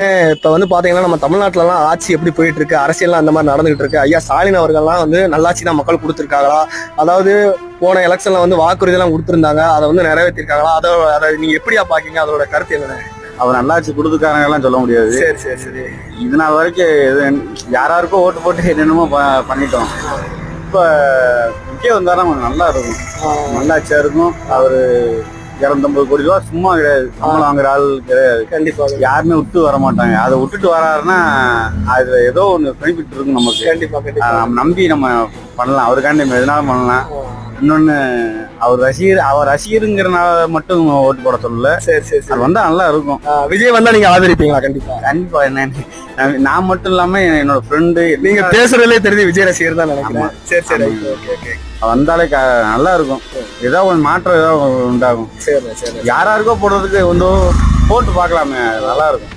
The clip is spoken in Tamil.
இப்ப வந்து பாத்தீங்கன்னா நம்ம தமிழ்நாட்டுலலாம் ஆட்சி எப்படி போயிட்டு இருக்கு அரசியல்லாம் அந்த மாதிரி நடந்துகிட்டு இருக்கு ஐயா ஸ்டாலின் அவர்கள்லாம் வந்து நல்லாட்சி தான் மக்கள் கொடுத்துருக்காங்களா? அதாவது போன எலெக்ஷன்ல வந்து வாக்குறுதி எல்லாம் கொடுத்துருந்தாங்க அதை வந்து நிறைவேற்றிருக்காங்களா? அதை அதை நீங்க எப்படியா பாக்கீங்க அதோட கருத்து என்ன அவர் நல்லாச்சு கொடுத்துக்காரங்க எல்லாம் சொல்ல முடியாது. சரி சரி சரி. இது நாள் வரைக்கும் எது யாராருக்கோ ஓட்டு போட்டு என்னென்னமோ பண்ணிட்டோம். இப்போ வந்தாருன்னா கொஞ்சம் நல்லா இருக்கும். நல்லாச்சியா இருக்கும். அவரு இரநூத்தம்பது கோடி ரூபா சும்மா கிடையாது. சம்பளம் வாங்குற ஆள் கிடையாது. கண்டிப்பா. யாருமே விட்டு வர மாட்டாங்க. அதை விட்டுட்டு வராருன்னா அதுல ஏதோ ஒன்று பெனிஃபிட் இருக்கும் நமக்கு. கண்டிப்பா அதை கண்டிப்பா. நம்ம நம்பி நம்ம பண்ணலாம். அவருக்காண்டி நம்ம எதுனாலும் பண்ணலாம். இன்னொன்னு அவர் ரசிகர் அவர் ரசிகருங்கிறனால மட்டும் ஓட்டு போட சொல்லல. சரி சரி சரி. வந்தா நல்லா இருக்கும். விஜய் வந்தா நீங்க ஆதரிப்பீங்களா? கண்டிப்பா. கண்டிப்பா என்ன நான் மட்டும் இல்லாம என்னோட ஃப்ரெண்டு நீங்க பேசுறதுலே தெரியுது விஜய் ரசிகர் தான் நினைக்கிறேன். சரி சரி. Okay okay. வந்தாலே நல்லா இருக்கும். ஏதோ ஒரு மாற்றம் ஏதோ உண்டாகும். சரி சரி. யாராருக்கோ போடுறதுக்கு வந்து போட்டு பார்க்கலாமே நல்லா இருக்கும்.